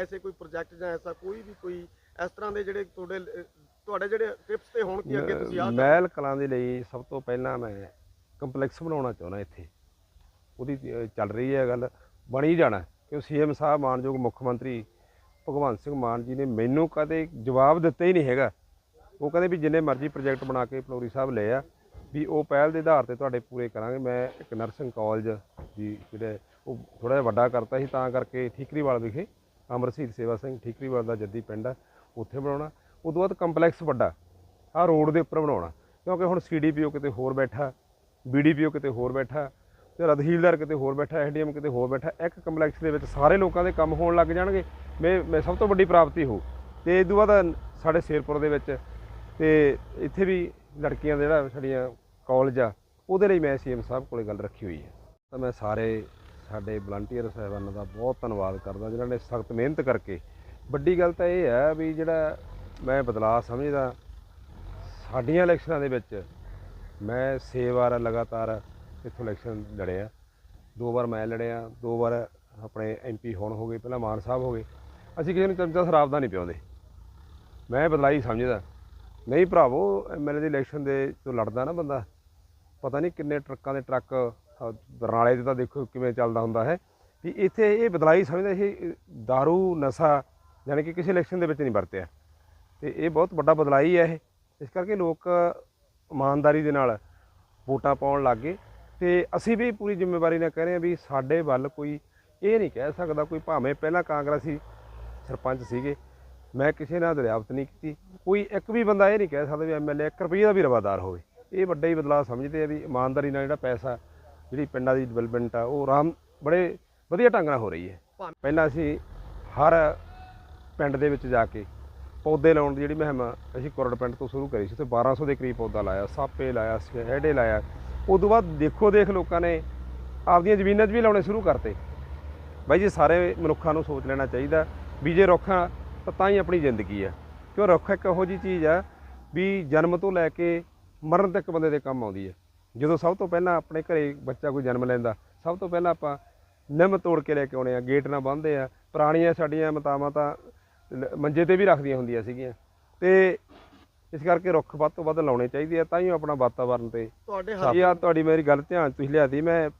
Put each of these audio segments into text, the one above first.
ਐਸੇ ਕੋਈ ਪ੍ਰੋਜੈਕਟ ਜਾਂ ਐਸਾ ਕੋਈ ਵੀ ਕੋਈ ਇਸ ਤਰ੍ਹਾਂ ਦੇ ਜਿਹੜੇ ਤੁਹਾਡੇ ਤੁਹਾਡੇ ਜਿਹੜੇ ਟਿਪਸ ਤੇ ਹੋਣ ਕਿ ਅੱਗੇ ਤੁਸੀਂ ਆਹ ਮਹਿਲ ਕਲਾਂ ਦੇ ਲਈ ਸਭ ਤੋਂ ਪਹਿਲਾਂ ਮੈਂ ਕੰਪਲੈਕਸ ਬਣਾਉਣਾ ਚਾਹੁੰਦਾ ਇੱਥੇ। ਉਹਦੀ ਚੱਲ ਰਹੀ ਹੈ ਗੱਲ ਬਣੀ ਜਾਣਾ ਕਿਉਂ ਸੀਐਮ ਸਾਹਿਬ ਮਾਨਯੋਗ ਮੁੱਖ ਮੰਤਰੀ ਭਗਵੰਤ ਸਿੰਘ ਮਾਨ ਜੀ ਨੇ ਮੈਨੂੰ ਕਦੇ ਜਵਾਬ ਦਿੱਤਾ ਹੀ ਨਹੀਂ ਹੈਗਾ। ਉਹ ਕਹਿੰਦੇ ਵੀ ਜਿੰਨੇ ਮਰਜ਼ੀ ਪ੍ਰੋਜੈਕਟ ਬਣਾ ਕੇ ਪਲੌਰੀ ਸਾਹਿਬ ਲਏ ਆ ਵੀ ਉਹ ਪਹਿਲ ਦੇ ਆਧਾਰ ਤੇ ਤੁਹਾਡੇ ਪੂਰੇ ਕਰਾਂਗੇ। ਮੈਂ ਇੱਕ ਨਰਸਿੰਗ ਕਾਲਜ ਦੀ ਜਿਹੜੇ ਉਹ ਥੋੜਾ ਜਿਹਾ ਵੱਡਾ ਕਰਤਾ ਸੀ ਤਾਂ ਕਰਕੇ ਠੀਕਰੀਵਾਲ ਵਿਖੇ ਅਮਰ ਸ਼ਹੀਦ ਸੇਵਾ ਸਿੰਘ ਠੀਕਰੀਵਾਲ ਦਾ ਜੱਦੀ ਪਿੰਡ ਆ, ਉੱਥੇ ਬਣਾਉਣਾ। ਉਦੋਂ ਬਾਅਦ ਕੰਪਲੈਕਸ ਵੱਡਾ, ਆਹ ਰੋਡ ਦੇ ਉੱਪਰ ਬਣਾਉਣਾ। ਕਿਉਂਕਿ ਹੁਣ ਸੀਡੀਪੀਓ ਕਿਤੇ ਹੋਰ ਬੈਠਾ, ਬੀਡੀਪੀਓ ਕਿਤੇ ਹੋਰ ਬੈਠਾ, ਤੇ ਤਹਿਸੀਲਦਾਰ ਕਿਤੇ ਹੋਰ ਬੈਠਾ ਐਸਡੀਐਮ ਕਿਤੇ ਹੋਰ ਬੈਠਾ, ਇੱਕ ਕੰਪਲੈਕਸ ਦੇ ਵਿੱਚ ਸਾਰੇ ਲੋਕਾਂ ਦੇ ਕੰਮ ਹੋਣ ਲੱਗ ਜਾਣਗੇ। ਮੈਂ ਮੈਂ ਸਭ ਤੋਂ ਵੱਡੀ ਪ੍ਰਾਪਤੀ ਹੋ ਤੇ ਇਸ ਤੋਂ ਬਾਅਦ ਸਾਡੇ ਸ਼ੇਰਪੁਰ ਦੇ ਵਿੱਚ, ਤੇ ਇੱਥੇ ਵੀ ਲੜਕੀਆਂ ਦਾ ਜਿਹੜਾ ਸਾਡੀਆਂ ਕਾਲਜ ਆ, ਉਹਦੇ ਲਈ ਮੈਂ ਸੀਐਮ ਸਾਹਿਬ ਕੋਲੇ ਗੱਲ ਰੱਖੀ ਹੋਈ ਹੈ। ਤਾਂ ਮੈਂ ਸਾਰੇ ਸਾਡੇ ਵਲੰਟੀਅਰ ਸਾਹਿਬਾਨਾਂ ਦਾ ਬਹੁਤ ਧੰਨਵਾਦ ਕਰਦਾ, ਜਿਨ੍ਹਾਂ ਨੇ ਸਖਤ ਮਿਹਨਤ ਕਰਕੇ। ਵੱਡੀ ਗੱਲ ਤਾਂ ਇਹ ਹੈ ਵੀ ਜਿਹੜਾ ਮੈਂ ਬਦਲਾਅ ਸਮਝਦਾ, ਸਾਡੀਆਂ ਇਲੈਕਸ਼ਨਾਂ ਦੇ ਵਿੱਚ ਮੈਂ 6 ਵਾਰ ਲਗਾਤਾਰ ਇੱਥੋਂ ਇਲੈਕਸ਼ਨ ਲੜਿਆ। ਦੋ ਵਾਰ ਮੈਂ ਲੜਿਆ, ਦੋ ਵਾਰ ਆਪਣੇ ਐਮਪੀ ਹੋਣ ਹੋ ਗਏ, ਪਹਿਲਾਂ ਮਾਨ ਸਾਹਿਬ ਹੋ ਗਏ। ਅਸੀਂ ਕਿਸੇ ਨੂੰ ਚਮਚਾ ਸ਼ਰਾਬ ਦਾ ਨਹੀਂ ਪਿਆਉਂਦੇ। ਮੈਂ ਬਦਲਾਈ ਸਮਝਦਾ। ਨਹੀਂ ਭਰਾਵੋ ਐਮਐਲਏ ਦੀ ਇਲੈਕਸ਼ਨ ਦੇ ਤੋਂ ਲੜਦਾ ਨਾ ਬੰਦਾ, ਪਤਾ ਨਹੀਂ ਕਿੰਨੇ ਟਰੱਕਾਂ ਦੇ ਟਰੱਕ ਬਰਨਾਲੇ ਦੇ ਤਾਂ ਦੇਖੋ ਕਿਵੇਂ ਚੱਲਦਾ ਹੁੰਦਾ ਹੈ। ਵੀ ਇੱਥੇ ਇਹ ਬਦਲਾਈ ਸਮਝਦਾ ਇਹ दारू ਨਸ਼ਾ ਯਾਨੀ ਕਿ ਕਿਸੇ ਇਲੈਕਸ਼ਨ ਦੇ ਵਿੱਚ ਨਹੀਂ ਵਰਤਿਆ। ਤੇ ਇਹ ਬਹੁਤ ਵੱਡਾ ਬਦਲਾਈ ਹੈ ਇਹ। ਇਸ ਕਰਕੇ ਲੋਕ ਇਮਾਨਦਾਰੀ ਦੇ ਨਾਲ ਵੋਟਾਂ ਪਾਉਣ ਲੱਗ ਗਏ। ਤੇ ਅਸੀਂ ਵੀ ਪੂਰੀ ਜ਼ਿੰਮੇਵਾਰੀ ਨਾਲ ਕਹਿ ਰਹੇ ਹਾਂ ਵੀ ਸਾਡੇ ਵੱਲ ਕੋਈ ਇਹ ਨਹੀਂ ਕਹਿ ਸਕਦਾ ਕੋਈ ਭਾਵੇਂ ਪਹਿਲਾਂ ਕਾਂਗਰਸੀ ਸਰਪੰਚ ਸੀਗੇ। ਮੈਂ ਕਿਸੇ ਨਾਲ ਦਰਿਆਵਤ ਨਹੀਂ ਕੀਤੀ। ਕੋਈ ਇੱਕ ਵੀ ਬੰਦਾ ਇਹ ਨਹੀਂ ਕਹਿ ਸਕਦਾ ਵੀ ਐਮਐਲਏ 1 ਰੁਪਈਏ ਦਾ ਵੀ ਰਵਾਦਾਰ ਹੋਵੇ। ਇਹ ਵੱਡਾ ਹੀ ਬਦਲਾਅ ਸਮਝਦੇ ਆ ਵੀ ਇਮਾਨਦਾਰੀ ਨਾਲ ਜਿਹੜਾ ਪੈਸਾ ਜਿਹੜੀ ਪਿੰਡਾਂ ਦੀ ਡਿਵੈਲਪਮੈਂਟ ਆ, ਉਹ ਆਰਾਮ ਬੜੇ ਵਧੀਆ ਢੰਗ ਨਾਲ ਹੋ ਰਹੀ ਹੈ। ਪਹਿਲਾਂ ਅਸੀਂ ਹਰ ਪਿੰਡ ਦੇ ਵਿੱਚ ਜਾ ਕੇ ਪੌਦੇ ਲਾਉਣ ਦੀ ਜਿਹੜੀ ਮਹਿਮ ਅਸੀਂ ਕੋਰੜ ਪਿੰਡ ਤੋਂ ਸ਼ੁਰੂ ਕਰੀ ਸੀ ਤੇ 1200 ਦੇ ਕਰੀਬ ਪੌਦਾ ਲਾਇਆ, ਸਾਪੇ ਲਾਇਆ ਹੈਡੇ ਲਾਇਆ। ਉਸ ਤੋਂ ਬਾਅਦ ਦੇਖੋ ਦੇਖ ਲੋਕਾਂ ਨੇ ਆਪਦੀਆਂ ਜ਼ਮੀਨਾਂ 'ਚ ਵੀ ਲਾਉਣੇ ਸ਼ੁਰੂ ਕਰਤੇ। ਬਾਈ ਜੀ, ਸਾਰੇ ਮਨੁੱਖਾਂ ਨੂੰ ਸੋਚ ਲੈਣਾ ਚਾਹੀਦਾ ਵੀ ਜੇ ਰੁੱਖਾਂ ਤਾਂ ਤਾਂ ਹੀ ਆਪਣੀ ਜ਼ਿੰਦਗੀ ਆ। ਕਿਉਂ ਰੁੱਖ ਇੱਕ ਇਹੋ ਜੀ ਚੀਜ਼ ਆ ਵੀ ਜਨਮ ਤੋਂ ਲੈ ਕੇ ਮਰਨ ਤੱਕ ਬੰਦੇ ਦੇ ਕੰਮ ਆਉਂਦੀ ਹੈ ਜਦੋਂ ਸਭ ਤੋਂ ਪਹਿਲਾਂ ਆਪਣੇ ਘਰੇ ਬੱਚਾ ਕੋਈ ਜਨਮ ਲੈਂਦਾ ਸਭ ਤੋਂ ਪਹਿਲਾਂ ਆਪਾਂ ਨਿੰਮ ਤੋੜ ਕੇ ਲੈ ਕੇ ਆਉਣੇ ਆ ਗੇਟ ਨਾਲ ਬੰਨ੍ਹਦੇ ਆ। ਪੁਰਾਣੀਆਂ ਸਾਡੀਆਂ ਮਤਾਵਾਂ ਤਾਂ ਮੰਜੇ ਤੇ ਵੀ ਰੱਖਦੀਆਂ ਹੁੰਦੀਆਂ ਸੀਗੀਆਂ। ਤੇ ਇਸ ਕਰਕੇ ਰੁੱਖ ਵੱਧ ਤੋਂ ਵੱਧ ਲਾਉਣੇ ਚਾਹੀਦੇ ਆ ਤਾਂ ਹੀ ਆਪਣਾ ਵਾਤਾਵਰਨ ਤੇ ਤੁਹਾਡੇ ਹੱਥ ਇਹ ਆ ਤੁਹਾਡੀ ਮੇਰੀ ਗੱਲ ਧਿਆਨ ਤੁਸੀਂ ਲਿਆਦੀ ਮੈਂ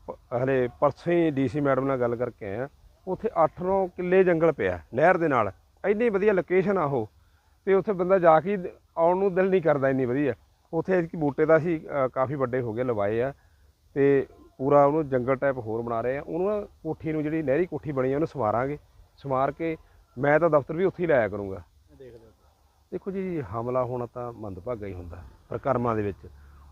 ਹਲੇ ਪਰਸੋਂ ਹੀ ਡੀਸੀ ਮੈਡਮ ਨਾਲ ਗੱਲ ਕਰਕੇ ਆਇਆ। ਉੱਥੇ 8-9 ਕਿੱਲੇ ਜੰਗਲ ਪਿਆ ਨਹਿਰ ਦੇ ਨਾਲ। ਇੰਨੀ ਵਧੀਆ ਲੋਕੇਸ਼ਨ ਆ ਉਹ। ਤੇ ਉੱਥੇ ਬੰਦਾ ਜਾ ਕੇ ਆਉਣ ਨੂੰ ਦਿਲ ਨਹੀਂ ਕਰਦਾ ਇੰਨੀ ਵਧੀਆ। ਉੱਥੇ ਇੱਕ ਬੂਟੇ ਦਾ ਅਸੀਂ ਅ, ਕਾਫੀ ਵੱਡੇ ਹੋ ਗਏ ਲਵਾਏ ਆ ਤੇ ਪੂਰਾ ਉਹਨੂੰ ਜੰਗਲ ਟਾਈਪ ਹੋਰ ਬਣਾ ਰਹੇ ਆ। ਉਹਨੂੰ ਨਾ ਕੋਠੀ ਨੂੰ ਜਿਹੜੀ ਨਹਿਰੀ ਕੋਠੀ ਬਣੀ ਆ ਉਹਨੂੰ ਸਵਾਰਾਂਗੇ। ਸਵਾਰ ਕੇ ਮੈਂ ਤਾਂ ਦਫ਼ਤਰ ਵੀ ਉੱਥੇ ਹੀ ਲਾਇਆ ਕਰੂੰਗਾ। ਦੇਖੋ ਜੀ ਹਮਲਾ ਹੋਣਾ ਤਾਂ ਮੰਦਭਾਗਾ ਹੀ ਹੁੰਦਾ ਪਰ ਕਰਮਾਂ ਦੇ ਵਿੱਚ।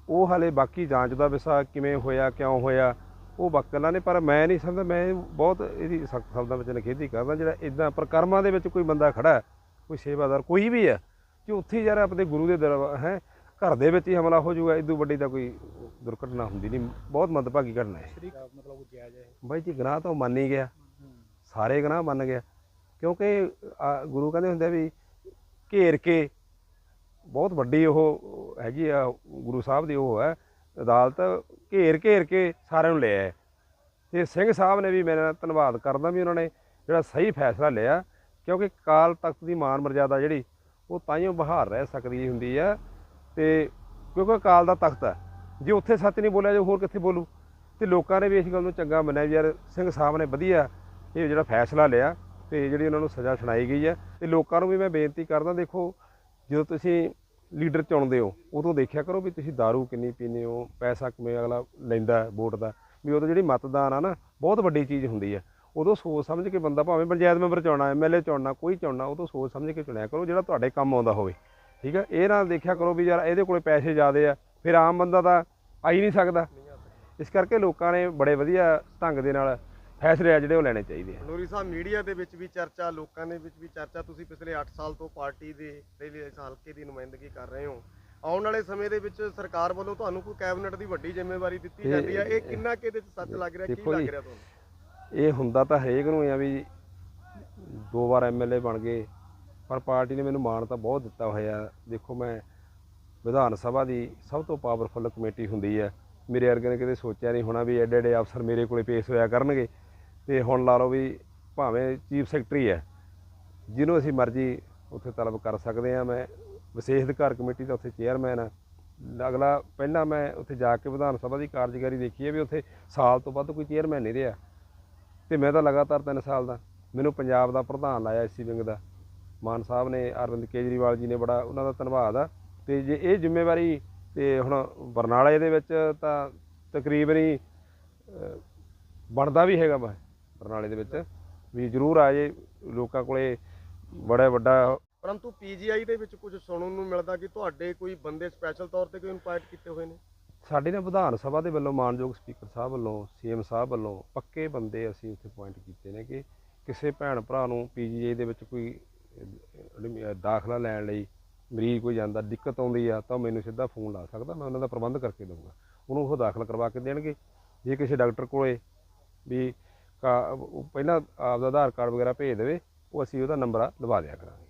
ਉਹ ਹਾਲੇ ਬਾਕੀ ਜਾਂਚ ਦਾ ਵਿਸ਼ਾ ਕਿਵੇਂ ਹੋਇਆ ਕਿਉਂ ਹੋਇਆ ਉਹ ਵਕਲਾਂ ਨੇ ਪਰ ਮੈਂ ਨਹੀਂ ਸਮਝਦਾ ਮੈਂ ਬਹੁਤ ਇਹਦੀ ਸਖਤ ਸ਼ਬਦਾਂ ਵਿੱਚ ਨਿਖੇਧੀ ਕਰਦਾ ਜਿਹੜਾ ਇਦਾਂ ਪਰ ਕਰਮਾਂ ਦੇ ਵਿੱਚ ਕੋਈ ਬੰਦਾ ਖੜਾ ਹੈ, ਕੋਈ ਸੇਵਾਦਾਰ ਕੋਈ ਵੀ ਆ ਕਿ ਉੱਥੇ ਯਾਰ ਆਪਣੇ ਗੁਰੂ ਦੇ ਦਰਬਾਰ ਹੈ ਘਰ ਦੇ ਵਿੱਚ ਹੀ ਹਮਲਾ ਹੋ ਜਾਊਗਾ ਇਦੋਂ ਵੱਡੀ ਤਾਂ ਕੋਈ ਦੁਰਘਟਨਾ ਹੁੰਦੀ ਨਹੀਂ। ਬਹੁਤ ਮੰਦਭਾਗੀ ਘਟਨਾ ਹੈ। ਮਤਲਬ ਜਾਇਜ਼ ਹੈ। ਬਾਈ ਜੀ ਗੁਨਾਹ ਤਾਂ ਉਹ ਮੰਨ ਹੀ ਗਿਆ। ਸਾਰੇ ਗੁਨਾਹ ਮੰਨ ਗਿਆ। ਕਿਉਂਕਿ ਗੁਰੂ ਕਹਿੰਦੇ ਹੁੰਦੇ ਵੀ ਘੇਰ ਕੇ ਬਹੁਤ ਵੱਡੀ ਉਹ ਹੈਗੀ ਆ ਗੁਰੂ ਸਾਹਿਬ ਦੀ ਉਹ ਹੈ ਅਦਾਲਤ ਘੇਰ ਘੇਰ ਕੇ ਸਾਰਿਆਂ ਨੂੰ ਲਿਆ ਤੇ ਸਿੰਘ ਸਾਹਿਬ ਨੇ ਵੀ ਮੇਰੇ ਨਾਲ ਧੰਨਵਾਦ ਕਰਦਾ ਵੀ ਉਹਨਾਂ ਨੇ ਜਿਹੜਾ ਸਹੀ ਫੈਸਲਾ ਲਿਆ ਕਿਉਂਕਿ ਕਾਲ ਤਖਤ ਦੀ ਮਾਨ ਮਰਜ਼ਾਦਾ ਜਿਹੜੀ ਉਹ ਤਾਈਓ ਬਹਾਰ ਰਹਿ ਸਕਦੀ ਹੁੰਦੀ ਆ। ਤੇ ਕਿਉਂਕਿ ਅਕਾਲ ਦਾ ਤਖਤ ਹੈ। ਜੇ ਉੱਥੇ ਸੱਚ ਨਹੀਂ ਬੋਲਿਆ ਜੇ ਹੋਰ ਕਿੱਥੇ ਬੋਲੂ? ਤੇ ਲੋਕਾਂ ਨੇ ਵੀ ਇਸ ਗੱਲ ਨੂੰ ਚੰਗਾ ਮੰਨਿਆ ਵੀ ਯਾਰ, ਸਿੰਘ ਸਾਹਿਬ ਨੇ ਵਧੀਆ ਇਹ ਜਿਹੜਾ ਫੈਸਲਾ ਲਿਆ ਤੇ ਜਿਹੜੀ ਉਹਨਾਂ ਨੂੰ ਸਜ਼ਾ ਸੁਣਾਈ ਗਈ ਹੈ। ਤੇ ਲੋਕਾਂ ਨੂੰ ਵੀ ਮੈਂ ਬੇਨਤੀ ਕਰਦਾ, ਦੇਖੋ, ਜਦੋਂ ਤੁਸੀਂ ਲੀਡਰ ਚੁਣਦੇ ਹੋ, ਉਦੋਂ ਦੇਖਿਆ ਕਰੋ ਵੀ ਤੁਸੀਂ दारू ਕਿੰਨੀ ਪੀਂਦੇ ਹੋ, ਪੈਸਾ ਕਿਵੇਂ ਅਗਲਾ ਲੈਂਦਾ ਵੋਟ ਦਾ। ਵੀ ਉਦੋਂ ਜਿਹੜੀ ਮਤਦਾਨ ਆ ਨਾ, ਬਹੁਤ ਵੱਡੀ ਚੀਜ਼ ਹੁੰਦੀ ਹੈ। ਉਦੋਂ ਸੋਚ ਸਮਝ ਕੇ ਬੰਦਾ ਭਾਵੇਂ ਪੰਚਾਇਤ ਮੈਂਬਰ ਚੁਣਨਾ ਐਮਐਲਏ ਚੁਣਨਾ, ਕੋਈ ਚੁਣਨਾ, ਉਦੋਂ ਸੋਚ ਸਮਝ ਕੇ ਚੁਣਿਆ ਕਰੋ ਜਿਹੜਾ ਤੁਹਾਡੇ ਕੰਮ ਆਉਂਦਾ ਹੋਵੇ। ਠੀਕ ਹੈ ਇਹ ਨਾ ਦੇਖਿਆ ਕਰੋ ਵੀ ਯਾਰ ਇਹਦੇ ਕੋਲੇ ਪੈਸੇ ਜ਼ਿਆਦੇ ਆ ਫਿਰ ਆਮ ਬੰਦਾ ਤਾਂ ਆ ਹੀ ਨਹੀਂ ਸਕਦਾ। ਇਸ ਕਰਕੇ ਲੋਕਾਂ ਨੇ ਬੜੇ ਵਧੀਆ ਢੰਗ ਦੇ ਨਾਲ ਫੈਸਲੇ ਆ ਜਿਹੜੇ ਉਹ ਲੈਣੇ ਚਾਹੀਦੇ ਆ। ਨੂਰੀ ਸਾਹਿਬ ਮੀਡੀਆ ਦੇ ਵਿੱਚ ਵੀ ਚਰਚਾ ਲੋਕਾਂ ਦੇ ਵਿੱਚ ਵੀ ਚਰਚਾ ਤੁਸੀਂ ਪਿਛਲੇ 8 ਸਾਲ ਤੋਂ ਪਾਰਟੀ ਦੇ ਪਹਿਲੇ ਇਸ ਹਲਕੇ ਦੀ ਨੁਮਾਇੰਦਗੀ ਕਰ ਰਹੇ ਹੋ। ਆਉਣ ਵਾਲੇ ਸਮੇਂ ਦੇ ਵਿੱਚ ਸਰਕਾਰ ਵੱਲੋਂ ਤੁਹਾਨੂੰ ਕੋਈ ਕੈਬਨਿਟ ਦੀ ਵੱਡੀ ਜ਼ਿੰਮੇਵਾਰੀ ਦਿੱਤੀ ਜਾਂਦੀ ਹੈ ਇਹ ਕਿੰਨਾ ਕਿ ਇਹਦੇ ਚ ਸੱਚ ਲੱਗ ਰਿਹਾ? ਕੀ ਲੱਗ ਰਿਹਾ ਤੁਹਾਨੂੰ? ਇਹ ਹੁੰਦਾ ਤਾਂ ਹਰੇਕ ਨੂੰ ਆ ਵੀ ਦੋ ਵਾਰ ਐਮਐਲਏ ਬਣ ਗਏ ਪਰ ਪਾਰਟੀ ਨੇ ਮੈਨੂੰ ਮਾਣ ਤਾਂ ਬਹੁਤ ਦਿੱਤਾ ਹੋਇਆ। ਦੇਖੋ ਮੈਂ ਵਿਧਾਨ ਸਭਾ ਦੀ ਸਭ ਤੋਂ ਪਾਵਰਫੁੱਲ ਕਮੇਟੀ ਹੁੰਦੀ ਹੈ। ਮੇਰੇ ਵਰਗੇ ਨੇ ਕਦੇ ਸੋਚਿਆ ਨਹੀਂ ਹੋਣਾ ਵੀ ਐਡੇ ਐਡੇ ਅਫਸਰ ਮੇਰੇ ਕੋਲੇ ਪੇਸ਼ ਹੋਇਆ ਕਰਨਗੇ। ਤੇ ਹੁਣ ਲਾ ਲਓ ਵੀ ਭਾਵੇਂ ਚੀਫ ਸੈਕਟਰੀ ਹੈ, ਜਿਹਨੂੰ ਅਸੀਂ ਮਰਜ਼ੀ ਉੱਥੇ ਤਲਬ ਕਰ ਸਕਦੇ ਹਾਂ। ਮੈਂ ਵਿਸ਼ੇਸ਼ ਅਧਿਕਾਰ ਕਮੇਟੀ ਦਾ ਉੱਥੇ ਚੇਅਰਮੈਨ ਆ ਅਗਲਾ ਪਹਿਲਾਂ ਮੈਂ ਉੱਥੇ ਜਾ ਕੇ ਵਿਧਾਨ ਸਭਾ ਦੀ ਕਾਰਜਕਾਰੀ ਦੇਖੀ ਹੈ ਵੀ ਉੱਥੇ ਸਾਲ ਤੋਂ ਵੱਧ ਕੋਈ ਚੇਅਰਮੈਨ ਨਹੀਂ ਰਿਹਾ। ਤੇ ਮੈਂ ਤਾਂ ਲਗਾਤਾਰ 3 ਸਾਲ ਦਾ, ਮੈਨੂੰ ਪੰਜਾਬ ਦਾ ਪ੍ਰਧਾਨ ਲਾਇਆ ਐਸਸੀ ਵਿੰਗ ਦਾ। ਮਾਨ ਸਾਹਿਬ ਨੇ ਅਰਵਿੰਦ ਕੇਜਰੀਵਾਲ ਜੀ ਨੇ ਬੜਾ ਉਹਨਾਂ ਦਾ ਧੰਨਵਾਦ ਆ। ਤੇ ਜੇ ਇਹ ਜ਼ਿੰਮੇਵਾਰੀ ਤੇ ਹੁਣ ਬਰਨਾਲੇ ਦੇ ਵਿੱਚ ਤਾਂ ਤਕਰੀਬਨ ਹੀ ਬਣਦਾ ਵੀ ਹੈਗਾ ਵਾ ਬਰਨਾਲੇ ਦੇ ਵਿੱਚ। ਵੀ ਜ਼ਰੂਰ ਆ ਜੇ ਲੋਕਾਂ ਕੋਲੇ ਬੜਾ ਵੱਡਾ ਪਰੰਤੂ ਪੀਜੀਆਈ ਦੇ ਵਿੱਚ ਕੁਝ ਸੁਣਨ ਨੂੰ ਮਿਲਦਾ ਕਿ ਤੁਹਾਡੇ ਕੋਈ ਬੰਦੇ ਸਪੈਸ਼ਲ ਤੌਰ ਤੇ ਕੋਈ ਇਨਵਾਈਟ ਕੀਤੇ ਹੋਏ ਨੇ? ਸਾਡੇ ਨੇ ਵਿਧਾਨ ਸਭਾ ਦੇ ਵੱਲੋਂ ਮਾਨਯੋਗ ਸਪੀਕਰ ਸਾਹਿਬ ਵੱਲੋਂ ਸੀਐਮ ਸਾਹਿਬ ਵੱਲੋਂ ਪੱਕੇ ਬੰਦੇ ਅਸੀਂ ਉੱਥੇ ਪੁਆਇੰਟ ਕੀਤੇ ਨੇ ਕਿ ਕਿਸੇ ਭੈਣ ਭਰਾ ਨੂੰ ਪੀਜੀਆਈ ਦੇ ਵਿੱਚ ਕੋਈ ਦਾਖਲਾ ਲੈਣ ਲਈ ਮਰੀਜ਼ ਕੋਈ ਜਾਂਦਾ, ਦਿੱਕਤ ਆਉਂਦੀ ਆ ਤਾਂ ਮੈਨੂੰ ਸਿੱਧਾ ਫੋਨ ਲਾ ਸਕਦਾ, ਮੈਂ ਉਹਨਾਂ ਦਾ ਪ੍ਰਬੰਧ ਕਰਕੇ ਦਊਂਗਾ। ਉਹਨੂੰ ਉਹ ਦਾਖਲ ਕਰਵਾ ਕੇ ਦੇਣਗੇ। ਜੇ ਕਿਸੇ ਡਾਕਟਰ ਕੋਲੇ ਵੀ ਕਾ- ਪਹਿਲਾਂ ਆਪਦਾ ਆਧਾਰ ਕਾਰਡ ਵਗੈਰਾ ਭੇਜ ਦੇਵੇ, ਉਹ ਅਸੀਂ ਉਹਦਾ ਨੰਬਰ ਲਵਾ ਦਿਆ ਕਰਾਂਗੇ।